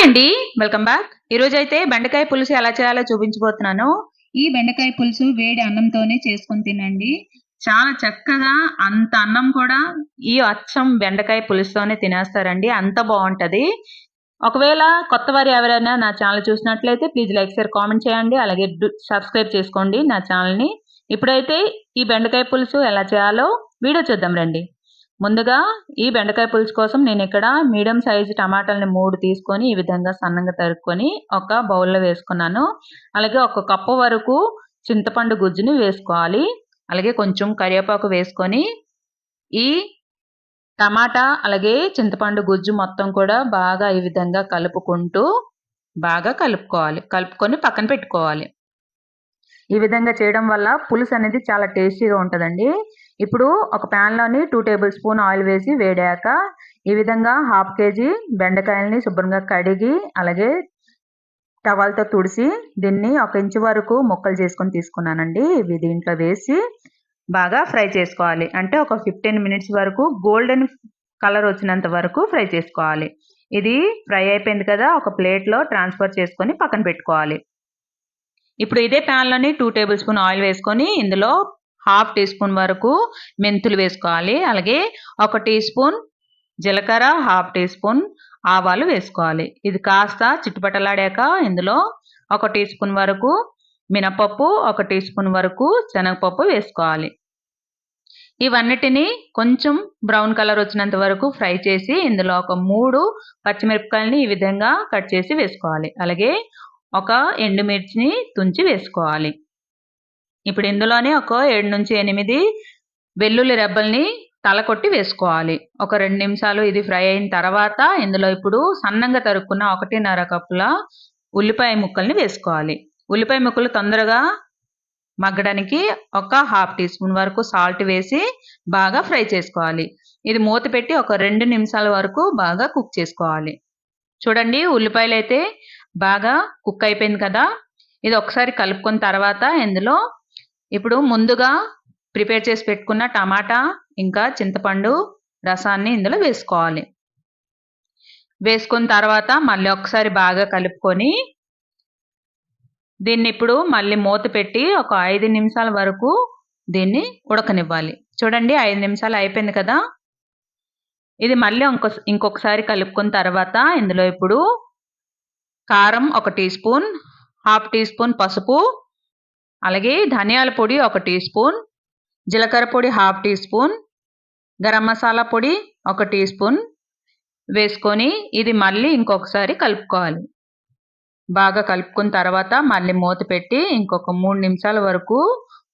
Hi అండి welcome back ఈరోజు అయితే బెండకాయ పులుసు ఎలా చేయాలో చూపించబోతున్నాను. ఈ బెండకాయ పులుసు వేడి అన్నంతోనే చేసుకొని తినండి. చాలా చక్కగా అంత అన్నం కూడా ఈ అచ్చం బెండకాయ పులుసుతోనే తినేస్తారండి అంత బాగుంటది. ఒకవేళ కొత్త వారు ఎవరైనా నా ఛానల్ చూసినట్లయితే ప్లీజ్ లైక్ షేర్ కామెంట్ చేయండి. అలాగే సబ్స్క్రైబ్ చేసుకోండి నా ఛానల్ని. ఇప్పుడైతే ఈ బెండకాయ పులుసు ఎలా చేయాలో వీడియో చూద్దాం రండి. ముందుగా ఈ బెండకాయ పులుసు కోసం నేను ఇక్కడ మీడియం సైజు టమాటాలని మూడు తీసుకొని ఈ విధంగా సన్నంగా తరుక్కొని ఒక బౌల్లో వేసుకున్నాను. అలాగే ఒక కప్పు వరకు చింతపండు గుజ్జుని వేసుకోవాలి. అలాగే కొంచెం కరివేపాకు వేసుకొని ఈ టమాటా అలాగే చింతపండు గుజ్జు మొత్తం కూడా బాగా ఈ విధంగా కలుపుకుంటూ బాగా కలుపుకోవాలి. కలుపుకొని పక్కన పెట్టుకోవాలి. ఈ విధంగా చేయడం వల్ల పులుసు అనేది చాలా టేస్టీగా ఉంటుందండి. ఇప్పుడు ఒక ప్యాన్లోని టూ టేబుల్ స్పూన్ ఆయిల్ వేసి వేడాక ఈ విధంగా హాఫ్ కేజీ బెండకాయలని శుభ్రంగా కడిగి అలాగే టవాల్తో తుడిసి దీన్ని ఒక ఇంచు వరకు ముక్కలు చేసుకొని తీసుకున్నానండి. ఇవి దీంట్లో వేసి బాగా ఫ్రై చేసుకోవాలి. అంటే ఒక ఫిఫ్టీన్ మినిట్స్ వరకు గోల్డెన్ కలర్ వచ్చినంత వరకు ఫ్రై చేసుకోవాలి. ఇది ఫ్రై అయిపోయింది కదా ఒక ప్లేట్లో ట్రాన్స్ఫర్ చేసుకొని పక్కన పెట్టుకోవాలి. ఇప్పుడు ఇదే ప్యాన్లోని టూ టేబుల్ స్పూన్ ఆయిల్ వేసుకొని ఇందులో హాఫ్ టీ స్పూన్ వరకు మెంతులు వేసుకోవాలి. అలాగే ఒక టీ స్పూన్ జీలకర్ర హాఫ్ టీ స్పూన్ ఆవాలు వేసుకోవాలి. ఇది కాస్త చుట్టుపట్టలాడాక ఇందులో ఒక టీ స్పూన్ వరకు మినపప్పు ఒక టీ స్పూన్ వరకు శనగపప్పు వేసుకోవాలి. ఇవన్నిటిని కొంచెం బ్రౌన్ కలర్ వచ్చినంత వరకు ఫ్రై చేసి ఇందులో ఒక మూడు పచ్చిమిరపకాయలని ఈ విధంగా కట్ చేసి వేసుకోవాలి. అలాగే ఒక ఎండుమిర్చిని తుంచి వేసుకోవాలి. ఇప్పుడు ఇందులోనే ఒక ఏడు నుంచి ఎనిమిది వెల్లుల్లి రెబ్బల్ని తలకొట్టి వేసుకోవాలి. ఒక రెండు నిమిషాలు ఇది ఫ్రై అయిన తర్వాత ఇందులో ఇప్పుడు సన్నంగా తరుక్కున్న ఒకటిన్నర కప్పుల ఉల్లిపాయ ముక్కల్ని వేసుకోవాలి. ఉల్లిపాయ ముక్కలు తొందరగా మగ్గడానికి ఒక హాఫ్ టీ స్పూన్ వరకు సాల్ట్ వేసి బాగా ఫ్రై చేసుకోవాలి. ఇది మూత పెట్టి ఒక రెండు నిమిషాల వరకు బాగా కుక్ చేసుకోవాలి. చూడండి ఉల్లిపాయలు అయితే బాగా కుక్ అయిపోయింది కదా. ఇది ఒకసారి కలుపుకున్న తర్వాత ఇందులో ఇప్పుడు ముందుగా ప్రిపేర్ చేసి పెట్టుకున్న టమాటా ఇంకా చింతపండు రసాన్ని ఇందులో వేసుకోవాలి. వేసుకున్న తర్వాత మళ్ళీ ఒకసారి బాగా కలుపుకొని దీన్ని ఇప్పుడు మళ్ళీ మూత పెట్టి ఒక ఐదు నిమిషాల వరకు దీన్ని ఉడకనివ్వాలి. చూడండి ఐదు నిమిషాలు అయిపోయింది కదా. ఇది మళ్ళీ ఇంకొక ఇంకొకసారి కలుపుకున్న తర్వాత ఇందులో ఇప్పుడు కారం ఒక teaspoon half teaspoon పసుపు అలాగే ధనియాల పొడి ఒక టీ స్పూన్ జీలకర్ర పొడి half teaspoon garam masala పొడి ఒక టీ స్పూన్ వేసుకొని ఇది మళ్ళీ ఇంకొకసారి కలుపుకోవాలి. బాగా కలుపుకున్న తర్వాత మళ్ళీ మూత పెట్టి ఇంకొక మూడు నిమిషాల వరకు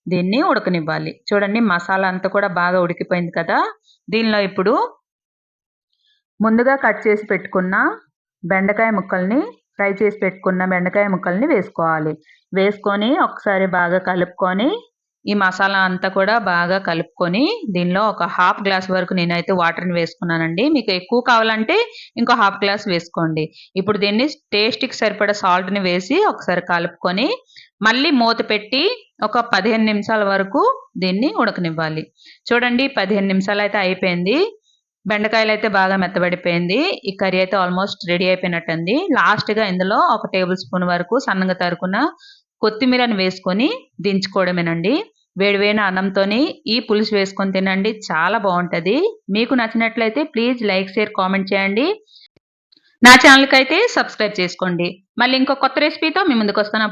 దీన్ని ఉడకనివ్వాలి. చూడండి మసాలా అంతా కూడా బాగా ఉడికిపోయింది కదా. దీనిలో ఇప్పుడు ముందుగా కట్ చేసి పెట్టుకున్న బెండకాయ ముక్కల్ని ఫ్రై చేసి పెట్టుకున్న బెండకాయ ముక్కల్ని వేసుకోవాలి. వేసుకొని ఒకసారి బాగా కలుపుకొని ఈ మసాలా అంతా కూడా బాగా కలుపుకొని దీనిలో ఒక హాఫ్ గ్లాస్ వరకు నేనైతే వాటర్ని వేసుకున్నానండి. మీకు ఎక్కువ కావాలంటే ఇంకో హాఫ్ గ్లాస్ వేసుకోండి. ఇప్పుడు దీన్ని టేస్ట్కి సరిపడా సాల్ట్ని వేసి ఒకసారి కలుపుకొని మళ్ళీ మూత పెట్టి ఒక పదిహేను నిమిషాల వరకు దీన్ని ఉడకనివ్వాలి. చూడండి పదిహేను నిమిషాలు అయితే అయిపోయింది. బెండకాయలు అయితే బాగా మెత్తబడిపోయింది. ఈ కర్రీ అయితే ఆల్మోస్ట్ రెడీ అయిపోయినట్టుంది. లాస్ట్గా ఇందులో ఒక టేబుల్ స్పూన్ వరకు సన్నగా తరుకున్న కొత్తిమీరని వేసుకొని దించుకోవడమేనండి. వేడివేన అన్నంతోని ఈ పులుసు వేసుకొని తినండి. చాలా బాగుంటుంది. మీకు నచ్చినట్లయితే ప్లీజ్ లైక్ షేర్ కామెంట్ చేయండి. నా ఛానల్కి అయితే సబ్స్క్రైబ్ చేసుకోండి. మళ్ళీ ఇంకో కొత్త రెసిపీతో మీ ముందుకు వస్తాను.